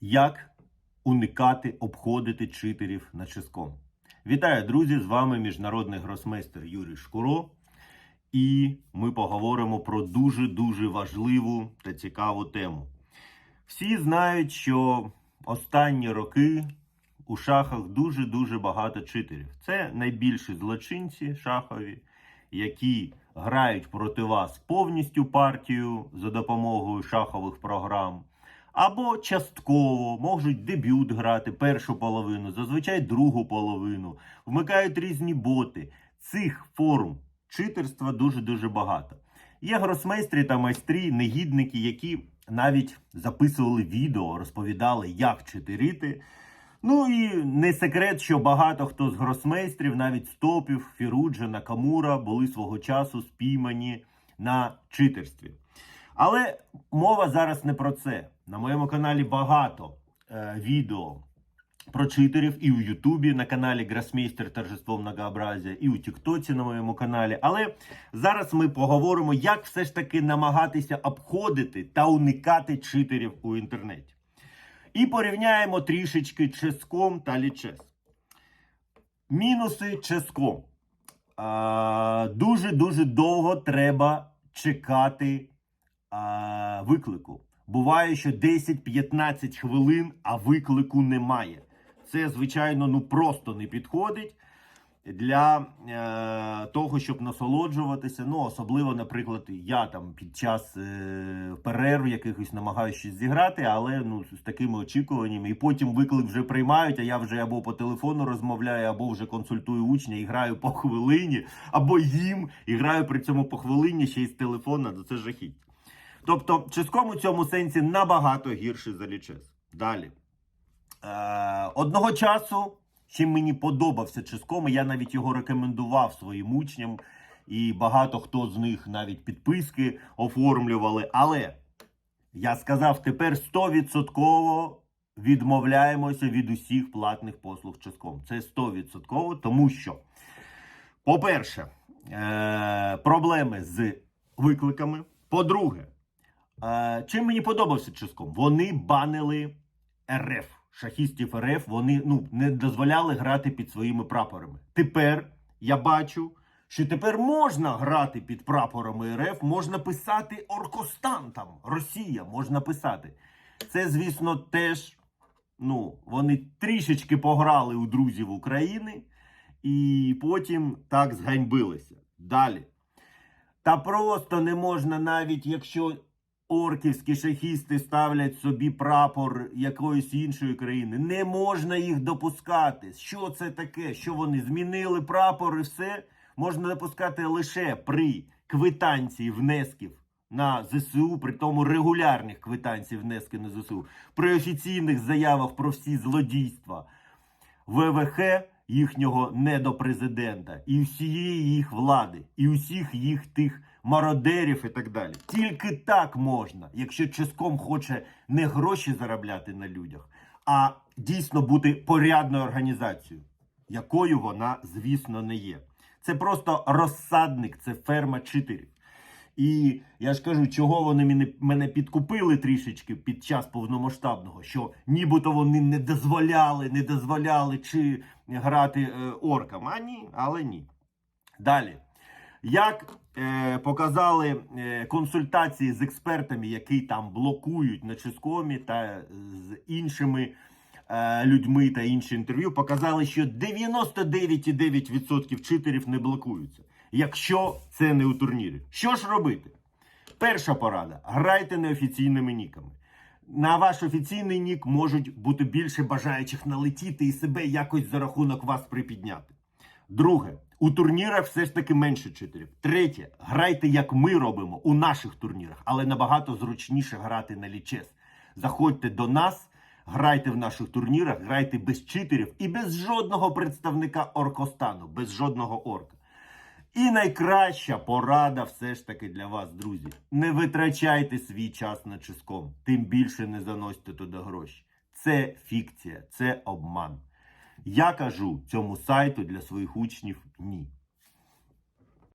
Як уникати обходити читерів на ческом? Вітаю, друзі! З вами міжнародний гросмейстер Юрій Шкуро. І ми поговоримо про дуже-дуже важливу та цікаву тему. Всі знають, що останні роки у шахах дуже-дуже багато читерів. Це найбільші злочинці шахові, які грають проти вас повністю партію за допомогою шахових програм. Або частково можуть дебют грати першу половину, зазвичай другу половину, вмикають різні боти. Цих форм читерства дуже-дуже багато. Є гросмейстри та майстрі, негідники, які навіть записували відео, розповідали, як читерити. Ну і не секрет, що багато хто з гросмейстрів, навіть з топів, Фіруджа, Накамура, були свого часу спіймані на читерстві. Але мова зараз не про це. На моєму каналі багато е, відео про читерів і у Ютубі на каналі Гросмейстер Торжество Многообразія, і у Тіктоці на моєму каналі. Але зараз ми поговоримо, як все ж таки намагатися обходити та уникати читерів у інтернеті. І порівняємо трішечки ческом та лічес. Мінуси ческом. Дуже-дуже довго треба чекати а, виклику. Буває, що 10-15 хвилин, а виклику немає. Це, звичайно, ну просто не підходить для е, того, щоб насолоджуватися. Ну, особливо, наприклад, я там під час е, перерв якихось намагаюся щось зіграти, але ну з такими очікуваннями. І потім виклик вже приймають. А я вже або по телефону розмовляю, або вже консультую учня і граю по хвилині, або їм і граю при цьому по хвилині ще й з телефона. Це жахіття. Тобто, ческом у цьому сенсі набагато гірше за лічес. Далі. Е, одного часу, чим мені подобався ческом, я навіть його рекомендував своїм учням, і багато хто з них навіть підписки оформлювали. Але я сказав, тепер 100% відмовляємося від усіх платних послуг ческом. Це 100%, тому що, по-перше, е, проблеми з викликами. По-друге, чим мені подобався ческом? Вони банили РФ. Шахістів РФ вони ну, не дозволяли грати під своїми прапорами. Тепер я бачу, що тепер можна грати під прапорами РФ, можна писати Оркостан там, Росія можна писати. Це, звісно, теж ну, вони трішечки пограли у друзів України і потім так зганьбилися. Далі. Та просто не можна навіть, якщо орківські шахісти ставлять собі прапор якоїсь іншої країни. Не можна їх допускати. Що це таке? Що вони змінили прапор і все? Можна допускати лише при квитанції внесків на ЗСУ, при тому регулярних квитанцій внески на ЗСУ, при офіційних заявах про всі злодійства. ВВХ їхнього недопрезидента і всієї їх влади, і усіх їх тих мародерів і так далі. Тільки так можна, якщо ческом хоче не гроші заробляти на людях, а дійсно бути порядною організацією, якою вона, звісно, не є. Це просто розсадник, це ферма читерів. І я ж кажу, чого вони мене підкупили трішечки під час повномасштабного, що нібито вони не дозволяли, не дозволяли чи грати е, оркам. А ні, але ні. Далі. Як е, показали е, консультації з експертами, які там блокують на Ческомі та з іншими е, людьми та інші інтерв'ю, показали, що 99,9% читерів не блокуються, якщо це не у турнірі. Що ж робити? Перша порада: грайте неофіційними ніками. На ваш офіційний нік можуть бути більше бажаючих налетіти і себе якось за рахунок вас припідняти. Друге, у турнірах все ж таки менше читерів. Третє, грайте, як ми робимо у наших турнірах, але набагато зручніше грати на лічес. Заходьте до нас, грайте в наших турнірах, грайте без читерів і без жодного представника оркостану, без жодного орка. І найкраща порада все ж таки для вас, друзі. Не витрачайте свій час на чиском, тим більше не заносьте туди гроші. Це фікція, це обман. Я кажу цьому сайту для своїх учнів ні.